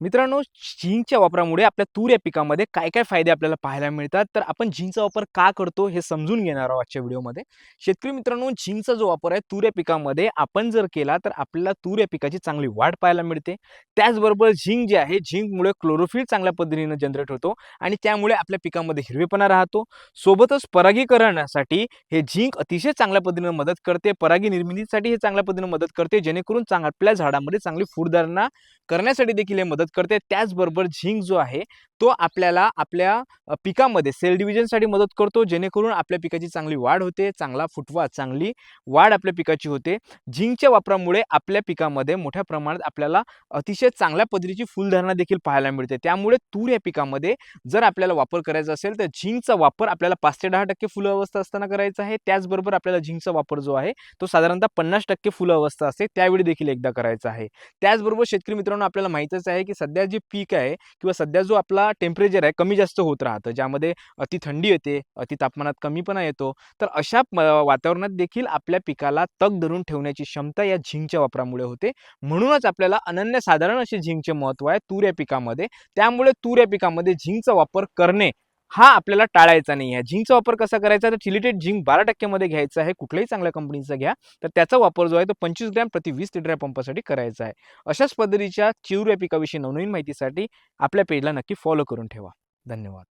मित्रांनो झिंकच्या वापरामुळे आपल्या तूर या पिकामध्ये काय काय फायदे आपल्याला पाहायला मिळतात? तर आपण झिंकचा वापर का करतो हे समजून घेणार आहोत आजच्या व्हिडिओमध्ये. शेतकरी मित्रांनो झिंकचा जो वापर आहे तूर या पिकामध्ये आपण जर केला तर आपल्याला तूर या पिकाची चांगली वाढ पाहायला मिळते. त्याचबरोबर झिंक जे आहे झिंकमुळे क्लोरोफिल चांगल्या पद्धतीनं जनरेट होतो आणि त्यामुळे आपल्या पिकामध्ये हिरवेपणा राहतो. सोबतच परागीकरणासाठी हे झिंक अतिशय चांगल्या पद्धतीनं मदत करते. परागी निर्मितीसाठी हे चांगल्या पद्धतीनं मदत करते जेणेकरून चांग आपल्या झाडामध्ये चांगली फूडधारणा करण्यासाठी देखील हे मदत करते. त्याचबरोबर झिंक जो आहे तो आपल्याला आपल्या पिकामध्ये सेल डिव्हिजनसाठी मदत करतो जेणेकरून आपल्या पिकाची चांगली वाढ होते चांगला फुटवा चांगली वाढ आपल्या पिकाची होते. झिंकच्या वापरामुळे आपल्या पिकामध्ये मोठ्या प्रमाणात आपल्याला अतिशय चांगल्या पद्धतीची फुलधारणा देखील पाहायला मिळते. त्यामुळे तूर या पिकामध्ये जर आपल्याला वापर करायचा असेल तर झिंकचा वापर आपल्याला पाच ते दहा टक्के फुलं अवस्था असताना करायचा आहे. त्याचबरोबर आपल्याला झिंकचा वापर जो आहे तो साधारणतः पन्नास टक्के फुलं अवस्था असते त्यावेळी देखील एकदा करायचा आहे. त्याचबरोबर शेतकरी मित्रांनो आपल्याला माहीतच आहे की सध्या जे पीक आहे किंवा सध्या जो आपला टेम्परेचर आहे कमी जास्त होत राहतं. ज्यामध्ये अति थंडी येते अति तापमानात कमीपणा येतो. तर अशा वातावरणात देखील आपल्या पिकाला तग धरून ठेवण्याची क्षमता या झिंकच्या वापरामुळे होते. म्हणूनच आपल्याला अनन्यसाधारण असे झिंकचे महत्त्व आहे तूर या पिकामध्ये. त्यामुळे तूर या पिकामध्ये झिंकचा वापर करणे हा आपल्याला टाळायचा नाही आहे. झिंकचा वापर कसा करायचा? तर चिलिटेड झिंक बारा टक्क्यामध्ये घ्यायचा आहे. कुठल्याही चांगल्या कंपनीचा घ्या. तर त्याचा वापर जो आहे तो पंचवीस ग्रॅम प्रति वीस लिटर या पंपासाठी करायचा आहे. अशाच पद्धतीच्या चिवर या पिकाविषयी नवनवीन माहितीसाठी आपल्या पेजला नक्की फॉलो करून ठेवा. धन्यवाद.